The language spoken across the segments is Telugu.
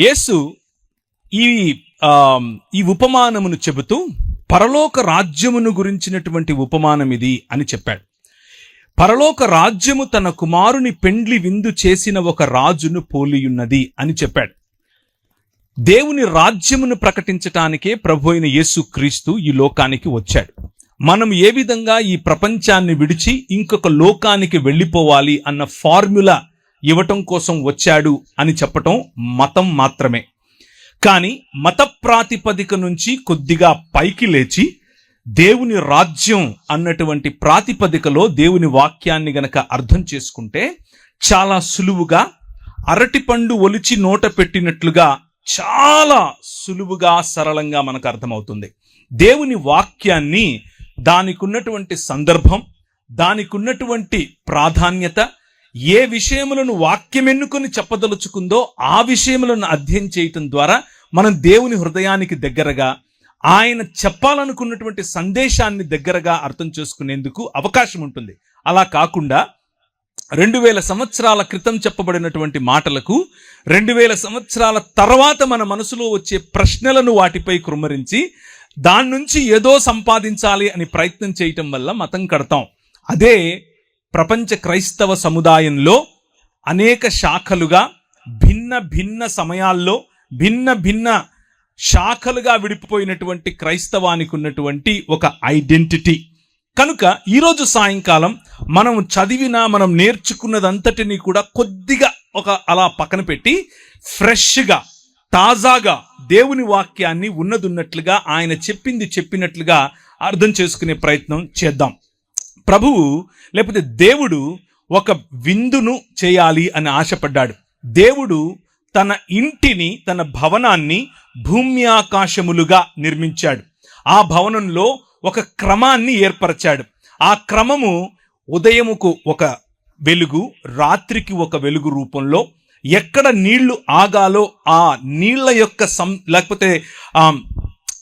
యేసు ఈ ఈ ఉపమానమును చెబుతూ పరలోక రాజ్యమును గురించినటువంటి ఉపమానం ఇది అని చెప్పాడు. పరలోక రాజ్యము తన కుమారుని పెండ్లి విందు చేసిన ఒక రాజును పోలియున్నది అని చెప్పాడు. దేవుని రాజ్యమును ప్రకటించటానికే ప్రభు అయిన యేసు క్రీస్తు ఈ లోకానికి వచ్చాడు. మనం ఏ విధంగా ఈ ప్రపంచాన్ని విడిచి ఇంకొక లోకానికి వెళ్ళిపోవాలి అన్న ఫార్ములా ఇవ్వటం కోసం వచ్చాడు అని చెప్పటం మతం మాత్రమే. కానీ మత ప్రాతిపదిక నుంచి కొద్దిగా పైకి లేచి దేవుని రాజ్యం అన్నటువంటి ప్రాతిపదికలో దేవుని వాక్యాన్ని గనక అర్థం చేసుకుంటే చాలా సులువుగా అరటిపండు ఒలిచి నోట పెట్టినట్లుగా చాలా సులువుగా సరళంగా మనకు అర్థమవుతుంది. దేవుని వాక్యాన్ని దానికి ఉన్నటువంటి సందర్భం దానికి ఉన్నటువంటి ప్రాధాన్యత ఏ విషయములను వాక్యం ఎన్నుకొని చెప్పదలుచుకుందో ఆ విషయములను అధ్యయనం చేయటం ద్వారా మనం దేవుని హృదయానికి దగ్గరగా ఆయన చెప్పాలనుకున్నటువంటి సందేశాన్ని దగ్గరగా అర్థం చేసుకునేందుకు అవకాశం ఉంటుంది. అలా కాకుండా రెండు వేల సంవత్సరాల క్రితం చెప్పబడినటువంటి మాటలకు రెండు వేల సంవత్సరాల తర్వాత మన మనసులో వచ్చే ప్రశ్నలను వాటిపై కృమ్మరించి దాని నుంచి ఏదో సంపాదించాలి అని ప్రయత్నం చేయటం వల్ల మతం కడతాం. అదే ప్రపంచ క్రైస్తవ సముదాయంలో అనేక శాఖలుగా భిన్న భిన్న సమయాల్లో భిన్న భిన్న శాఖలుగా విడిపోయినటువంటి క్రైస్తవానికి ఉన్నటువంటి ఒక ఐడెంటిటీ. కనుక ఈరోజు సాయంకాలం మనం చదివిన మనం నేర్చుకున్నదంతటిని కూడా కొద్దిగా ఒక అలా పక్కన పెట్టి ఫ్రెష్గా తాజాగా దేవుని వాక్యాన్ని ఉన్నదున్నట్లుగా ఆయన చెప్పింది చెప్పినట్లుగా అర్థం చేసుకునే ప్రయత్నం చేద్దాం. ప్రభువు లేకపోతే దేవుడు ఒక విందును చేయాలి అని ఆశపడ్డాడు. దేవుడు తన ఇంటిని తన భవనాన్ని భూమ్యాకాశములుగా నిర్మించాడు. ఆ భవనంలో ఒక క్రమాన్ని ఏర్పరచాడు. ఆ క్రమము ఉదయముకు ఒక వెలుగు రాత్రికి ఒక వెలుగు రూపంలో ఎక్కడ నీళ్ళు ఆగాలో ఆ నీళ్ళ యొక్క సం లేకపోతే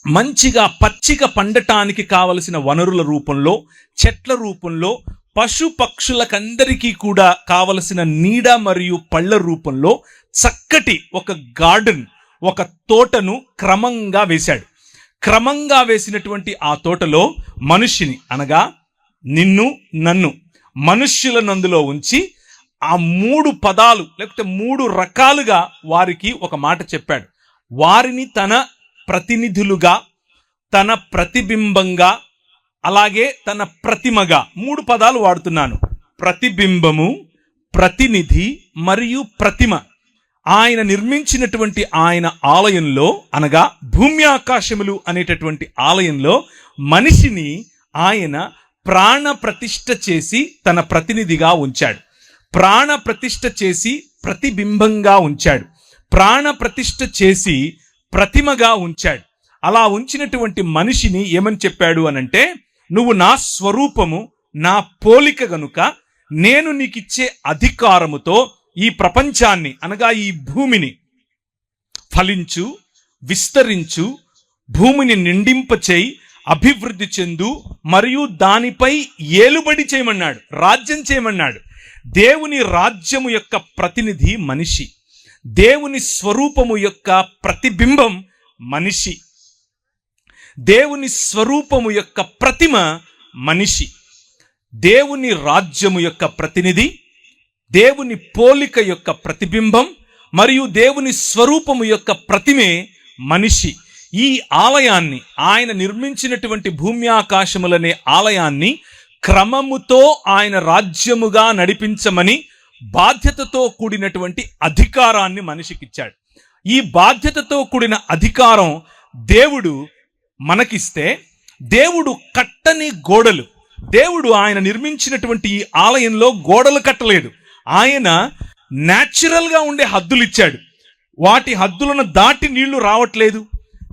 మంచిగా పచ్చిక పండటానికి కావలసిన వనరుల రూపంలో చెట్ల రూపంలో పశు పక్షులకందరికీ కూడా కావలసిన నీడ మరియు పళ్ళ రూపంలో చక్కటి ఒక గార్డెన్ ఒక తోటను క్రమంగా వేశాడు. క్రమంగా వేసినటువంటి ఆ తోటలో మనుష్యుని అనగా నిన్ను నన్ను మనుష్యుల నందులో ఉంచి ఆ మూడు పదాలు లేకపోతే మూడు రకాలుగా వారికి ఒక మాట చెప్పాడు. వారిని తన ప్రతినిధులుగా తన ప్రతిబింబంగా అలాగే తన ప్రతిమగా మూడు పదాలు వాడుతున్నాను. ప్రతిబింబము ప్రతినిధి మరియు ప్రతిమ. ఆయన నిర్మించినటువంటి ఆయన ఆలయంలో అనగా భూమి ఆకాశములు అనేటటువంటి ఆలయంలో మనిషిని ఆయన ప్రాణ ప్రతిష్ఠ చేసి తన ప్రతినిధిగా ఉంచాడు. ప్రాణ ప్రతిష్ఠ చేసి ప్రతిబింబంగా ఉంచాడు. ప్రాణ ప్రతిష్ఠ చేసి ప్రతిమగా ఉంచాడు. అలా ఉంచినటువంటి మనిషిని ఏమని చెప్పాడు అనంటే నువ్వు నా స్వరూపము నా పోలిక గనుక నేను నీకిచ్చే అధికారముతో ఈ ప్రపంచాన్ని అనగా ఈ భూమిని ఫలించు విస్తరించు భూమిని నిండింపచేయి అభివృద్ధి చెందు మరియు దానిపై ఏలుబడి చేయమన్నాడు రాజ్యం చేయమన్నాడు. దేవుని రాజ్యము యొక్క ప్రతినిధి మనిషి. దేవుని స్వరూపము యొక్క ప్రతిబింబం మనిషి. దేవుని స్వరూపము యొక్క ప్రతిమ మనిషి. దేవుని రాజ్యము యొక్క ప్రతినిధి దేవుని పోలిక యొక్క ప్రతిబింబం మరియు దేవుని స్వరూపము యొక్క ప్రతిమే మనిషి. ఈ ఆలయాన్ని ఆయన నిర్మించినటువంటి భూమి ఆకాశములనే ఆలయాన్ని క్రమముతో ఆయన రాజ్యముగా నడిపించమని బాధ్యతతో కూడినటువంటి అధికారాన్ని మనిషికిచ్చాడు. ఈ బాధ్యతతో కూడిన అధికారం దేవుడు మనకిస్తే దేవుడు కట్టని గోడలు దేవుడు ఆయన నిర్మించినటువంటి ఈ ఆలయంలో గోడలు కట్టలేదు ఆయన న్యాచురల్గా ఉండే హద్దులు ఇచ్చాడు వాటి హద్దులను దాటి నీళ్ళు రావట్లేదు.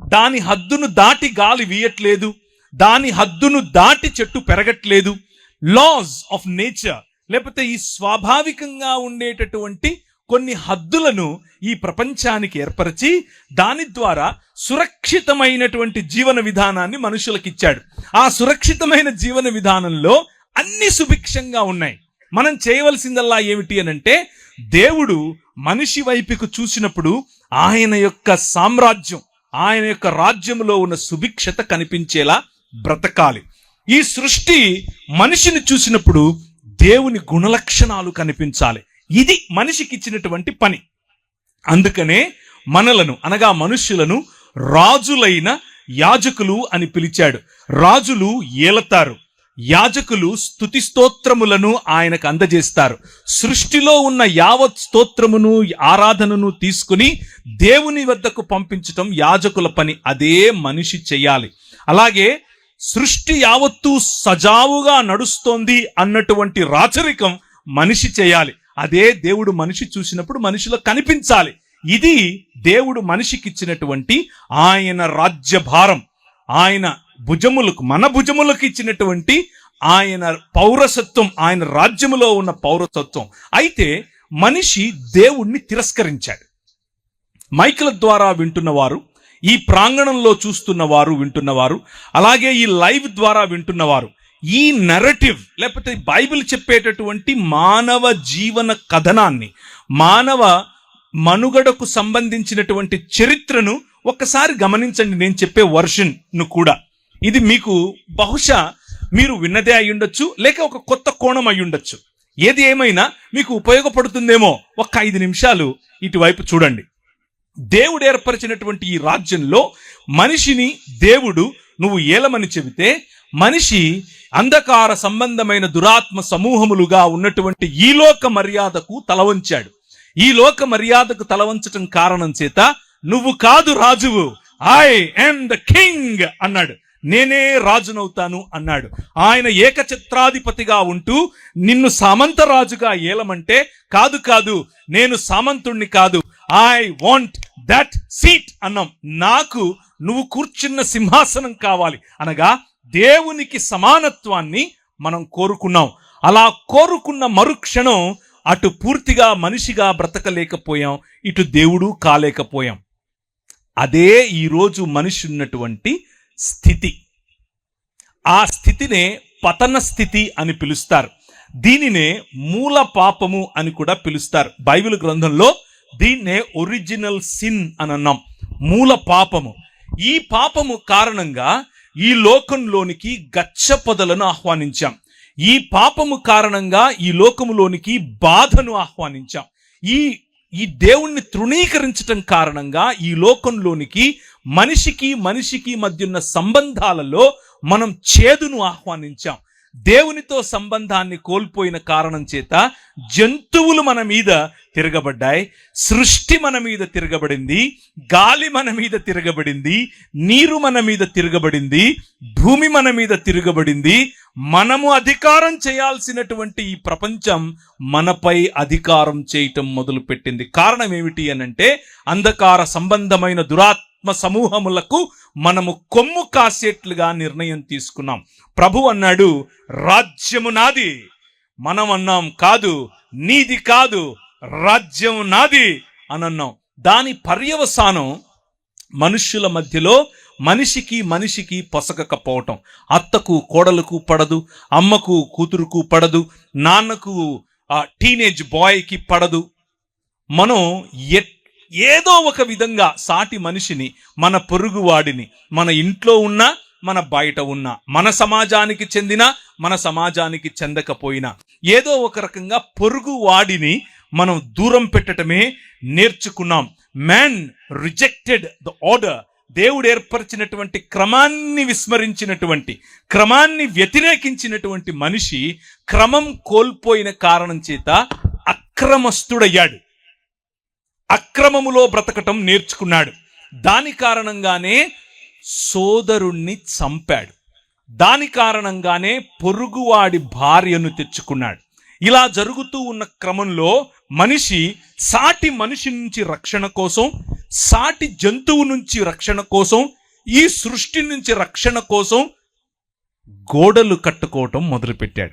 దాని హద్దును దాటి గాలి వీయట్లేదు. దాని హద్దును దాటి చెట్టు పెరగట్లేదు. లాస్ ఆఫ్ నేచర్ లేకపోతే ఈ స్వాభావికంగా ఉండేటటువంటి కొన్ని హద్దులను ఈ ప్రపంచానికి ఏర్పరిచి దాని ద్వారా సురక్షితమైనటువంటి జీవన విధానాన్ని మనుషులకు ఇచ్చాడు ఆ సురక్షితమైన జీవన విధానంలో అన్ని సుభిక్షంగా ఉన్నాయి. మనం చేయవలసిందల్లా ఏమిటి అని అంటే దేవుడు మనిషి వైపుకు చూసినప్పుడు ఆయన యొక్క సామ్రాజ్యం ఆయన యొక్క రాజ్యంలో ఉన్న సుభిక్షత కనిపించేలా బ్రతకాలి. ఈ సృష్టి మనిషిని చూసినప్పుడు దేవుని గుణలక్షణాలు కనిపించాలి. ఇది మనిషికి ఇచ్చినటువంటి పని. అందుకనే మనలను అనగా మనుష్యులను రాజులైన యాజకులు అని పిలిచాడు. రాజులు ఏలతారు. యాజకులు స్థుతి స్తోత్రములను ఆయనకు అందజేస్తారు. సృష్టిలో ఉన్న యావత్ స్తోత్రమును ఆరాధనను తీసుకుని దేవుని వద్దకు పంపించటం యాజకుల పని. అదే మనిషి చేయాలి. అలాగే సృష్టి యావత్తూ సజావుగా నడుస్తోంది అన్నటువంటి రాచరికం మనిషి చేయాలి. అదే దేవుడు మనిషి చూసినప్పుడు మనిషిలో కనిపించాలి. ఇది దేవుడు మనిషికిచ్చినటువంటి ఆయన రాజ్యభారం. ఆయన భుజములకు మన భుజములకు ఇచ్చినటువంటి ఆయన పౌరసత్వం ఆయన రాజ్యములో ఉన్న పౌరసత్వం. అయితే మనిషి దేవుణ్ణి తిరస్కరించాడు. మైకుల ద్వారా వింటున్నవారు ఈ ప్రాంగణంలో చూస్తున్నవారు వింటున్నవారు అలాగే ఈ లైవ్ ద్వారా వింటున్నవారు ఈ నెరటివ్ లేకపోతే బైబిల్ చెప్పేటటువంటి మానవ జీవన కథనాన్ని మానవ మనుగడకు సంబంధించినటువంటి చరిత్రను ఒక్కసారి గమనించండి. నేను చెప్పే వర్షన్ను కూడా. ఇది మీకు బహుశా మీరు విన్నదే అయి ఉండొచ్చు లేక ఒక కొత్త కోణం అయి ఉండొచ్చు ఏది ఏమైనా మీకు ఉపయోగపడుతుందేమో ఒక్క ఐదు నిమిషాలు ఇటువైపు చూడండి. దేవుడు ఏర్పరిచినటువంటి ఈ రాజ్యంలో మనిషిని దేవుడు నువ్వు ఏలమని చెబితే మనిషి అంధకార సంబంధమైన దురాత్మ సమూహములుగా ఉన్నటువంటి ఈ లోక మర్యాదకు తలవంచాడు. ఈ లోక మర్యాదకు తలవంచటం కారణం చేత నువ్వు కాదు రాజువు. ఐ ఎమ్ ద కింగ్ అన్నాడు. నేనే రాజునవుతాను అన్నాడు. ఆయన ఏకచిత్రాధిపతిగా ఉంటూ నిన్ను సామంత రాజుగా ఏలమంటే కాదు కాదు నేను సామంతుణ్ణి కాదు. ఐ వాంట్ దట్ సీట్ అన్నాం. నాకు నువ్వు కూర్చున్న సింహాసనం కావాలి. అనగా దేవునికి సమానత్వాన్ని మనం కోరుకున్నాం. అలా కోరుకున్న మరుక్షణం అటు పూర్తిగా మనిషిగా బ్రతకలేకపోయాం. ఇటు దేవుడు కాలేకపోయాం. అదే ఈరోజు మనిషి ఉన్నటువంటి స్థితి. ఆ స్థితినే పతన స్థితి అని పిలుస్తారు. దీనినే మూల పాపము అని కూడా పిలుస్తారు. బైబిల్ గ్రంథంలో దీన్నే ఒరిజినల్ సిన్ అని అన్నాం మూల పాపము. ఈ పాపము కారణంగా ఈ లోకంలోనికి గచ్చ పొదలను ఆహ్వానించాం. ఈ పాపము కారణంగా ఈ లోకములోనికి బాధను ఆహ్వానించాం. ఈ ఈ దేవుణ్ణి తృణీకరించటం కారణంగా ఈ లోకంలోనికి మనిషికి మనిషికి మధ్య ఉన్న సంబంధాలలో మనం చేదును ఆహ్వానించాం. దేవునితో సంబంధాన్ని కోల్పోయిన కారణం చేత జంతువులు మన మీద తిరగబడ్డాయి సృష్టి మన మీద తిరగబడింది గాలి మన మీద తిరగబడింది నీరు మన మీద తిరగబడింది భూమి మన మీద తిరగబడింది. మనము అధికారం చేయాల్సినటువంటి ఈ ప్రపంచం మనపై అధికారం చేయటం మొదలుపెట్టింది. కారణం ఏమిటి అనంటే అంధకార సంబంధమైన దురాత్ ఆత్మ సమూహములకు మనము కొమ్ము కాసేట్లుగా నిర్ణయం తీసుకున్నాం. ప్రభు అన్నాడు రాజ్యము నాది మనం అన్నాం కాదు నీది కాదు రాజ్యం నాది అని అన్నాం. దాని పర్యవసానం మనుష్యుల మధ్యలో మనిషికి మనిషికి పొసగకపోవటం. అత్తకు కోడలకు పడదు అమ్మకు కూతురుకు పడదు నాన్నకు ఆ టీనేజ్ బాయ్కి పడదు. మనం ఎట్ ఏదో ఒక విధంగా సాటి మనిషిని మన పొరుగువాడిని మన ఇంట్లో ఉన్నా మన బయట ఉన్నా మన సమాజానికి చెందిన మన సమాజానికి చెందకపోయినా ఏదో ఒక రకంగా పొరుగువాడిని మనం దూరం పెట్టటమే నేర్చుకున్నాం. మ్యాన్ రిజెక్టెడ్ ద ఆర్డర్ దేవుడు ఏర్పరిచినటువంటి క్రమాన్ని విస్మరించినటువంటి క్రమాన్ని వ్యతిరేకించినటువంటి మనిషి క్రమం కోల్పోయిన కారణం చేత అక్రమస్తుడయ్యాడు. అక్రమములో బ్రతకటం నేర్చుకున్నాడు. దాని కారణంగానే సోదరుణ్ణి చంపాడు. దాని కారణంగానే పొరుగువాడి భార్యను తెచ్చుకున్నాడు. ఇలా జరుగుతూ ఉన్న క్రమంలో మనిషి సాటి మనిషి నుంచి రక్షణ కోసం సాటి జంతువు నుంచి రక్షణ కోసం ఈ సృష్టి నుంచి రక్షణ కోసం గోడలు కట్టుకోవటం మొదలుపెట్టాడు.